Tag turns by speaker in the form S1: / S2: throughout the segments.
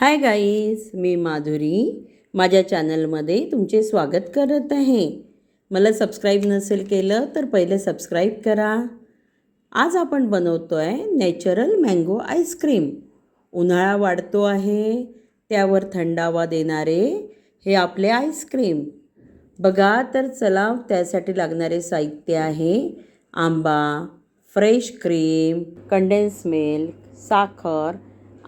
S1: Hi guys मी माधुरी. माझ्या चॅनलमध्ये तुमचे स्वागत करत आहे. मला सबस्क्राईब नसेल केलं तर पहिले सबस्क्राईब करा. आज आपण बनवतो आहे नॅचरल मँगो आईस्क्रीम उन्हाळा वाढतो आहे त्यावर थंडावा देणारे हे आपले आईस्क्रीम बघा तर चला त्यासाठी लागणारे साहित्य आहे. आंबा फ्रेश क्रीम कंडेन्स मिल्क साखर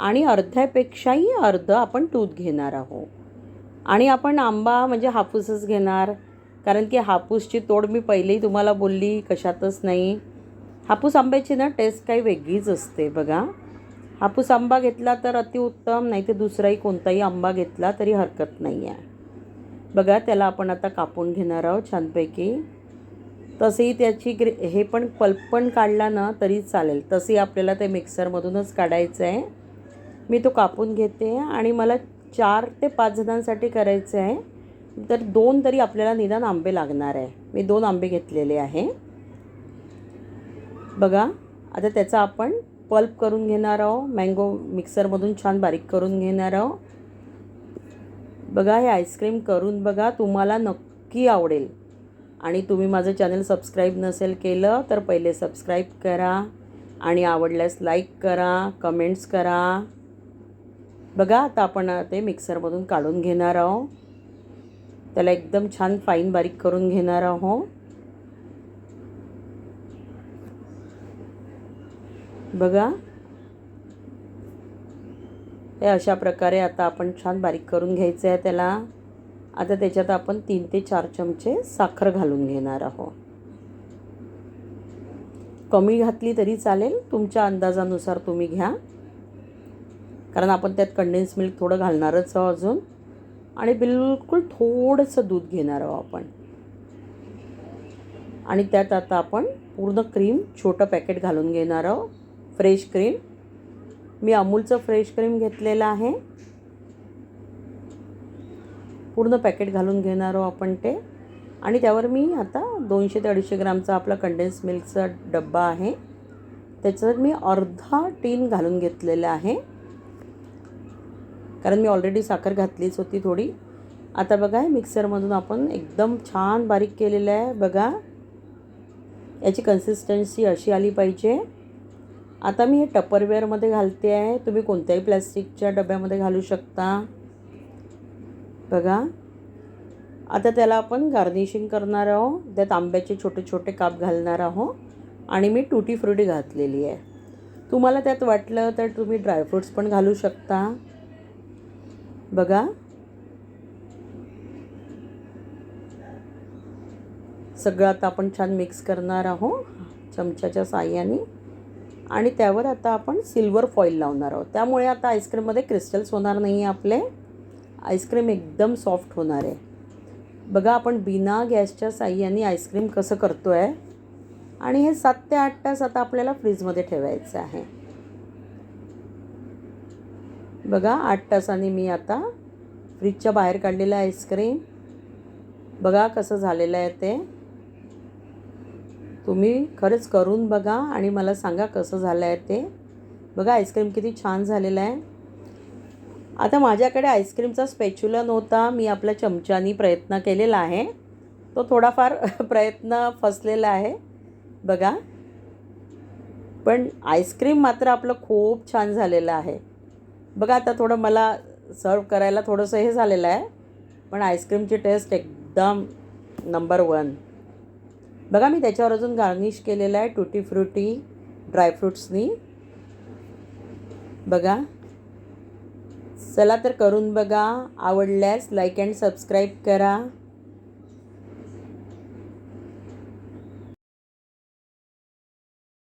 S1: आणि अर्ध्यापेक्षाही अर्ध आपण दूध घेणार आहोत. आणि आपण आंबा म्हणजे हापूसच घेणार. कारण की हापूसची तोड मी पहिलेही तुम्हाला बोलली कशातच नाही. हापूस आंब्याची ना टेस्ट काही वेगळीच असते बघा. हापूस आंबा घेतला तर अतिउत्तम नाही तर दुसराही कोणताही आंबा घेतला तरी हरकत नाही आहे बघा त्याला आपण आता कापून घेणार आहोत छानपैकी. तसेही त्याची ग्रे हे पण पल्प पण काढला ना तरी चालेल. तसेही आपल्याला ते मिक्सरमधूनच काढायचं आहे मी तो कापून घेते आणि मला चार ते पाच जणांसाठी करायचं आहे. तर दोन तरी आपल्याला निदान आंबे लागणार आहे. मी दोन आंबे घेतलेले आहे. बघा आता त्याचा आपण पल्प करून घेणार आहोत. मँगो मिक्सरमधून छान बारीक करून घेणार आहोत. बघा हे आईस्क्रीम करून बघा तुम्हाला नक्की आवडेल. आणि तुम्ही माझं चॅनल सबस्क्राईब नसेल केलं तर पहिले सबस्क्राईब करा आणि आवडल्यास लाईक करा कमेंट्स करा. बघा आता आपण ते मिक्सरमधून काढून घेणार आहोत. त्याला एकदम छान फाईन बारीक करून घेणार आहोत. बघा. हे अशा प्रकारे आता आपण छान बारीक करून घ्यायचं आहे त्याला. आता त्याच्यात आपण तीन ते चार चमचे साखर घालून घेणार आहोत. कमी घातली तरी चालेल. तुमच्या अंदाजानुसार तुम्ही घ्या. कारण आपण त्यात कंडेन्स मिल्क थोडं घालणारच आहोत अजून. आणि बिलकुल थोडंसं दूध घेणार आहोत आपण. आणि त्यात आता आपण पूर्ण क्रीम छोटं पॅकेट घालून घेणार आहोत. फ्रेश क्रीम मी अमूलचं फ्रेश क्रीम घेतलेलं आहे. पूर्ण पॅकेट घालून घेणार आहोत आपण ते. आणि त्यावर मी आता दोनशे ते अडीचशे ग्रामचा आपला कंडेन्स मिल्कचा डब्बा आहे. त्याच्यात मी अर्धा टीन घालून घेतलेलं आहे. कारण मी ऑलरेडी साखर घातलीच होती थोडी. आता बघा मिक्सरमधून आपण एकदम छान बारीक केलेलं आहे बघा. याची कन्सिस्टन्सी अशी आली पाहिजे. आता मी हे टपरवेअरमध्ये घालते आहे. तुम्ही कोणत्याही प्लॅस्टिकच्या डब्यामध्ये घालू शकता. बघा. आता त्याला आपण गार्निशिंग करणार आहोत. त्यात आंब्याचे छोटे छोटे काप घालणार आहोत. आणि मी टुटी फ्रुटी घातलेली आहे. तुम्हाला त्यात वाटलं तर तुम्ही ड्रायफ्रूट्स पण घालू शकता. बघा. सगळं आता आपण छान मिक्स करणार आहोत चमच्याच्या साह्याने. आणि त्यावर आता आपण सिल्वर फॉईल लावणार आहोत. त्यामुळे आता आईस्क्रीममध्ये क्रिस्टल्स होणार नाही आहे आपले आईस्क्रीम एकदम सॉफ्ट होणार आहे. बघा आपण बिना गॅसच्या साह्याने आईस्क्रीम कसं करतो आहे आणि हे सात ते आठ तास आता आपल्याला फ्रीजमध्ये ठेवायचं आहे. बघा आठ तासांनी मी आता फ्रीजच्या बाहेर काढलेलं आईस्क्रीम बघा कसं झालेलं आहे ते. तुम्ही खरंच करून बघा आणि मला सांगा कसं झालं आहे ते. बघा आईस्क्रीम किती छान झालेलं आहे. आता माझ्याकडे आईस्क्रीमचा स्पॅच्युला नव्हता. मी आपल्या चमच्यानी प्रयत्न केलेला आहे. तो थोडाफार प्रयत्न फसलेला आहे. बघा. पण आईस्क्रीम मात्र आपलं खूप छान झालेलं आहे. बघा आता थोडं मला सर्व करायला थोडंसं हे झालेलं आहे पण आईस्क्रीमची टेस्ट एकदम नंबर वन बघा मी त्याच्यावर अजून गार्निश केलेलं आहे टुटी फ्रुटी ड्रायफ्रूट्सनी बघा. चला तर करून बघा. आवडल्यास लाईक अँड सबस्क्राईब करा.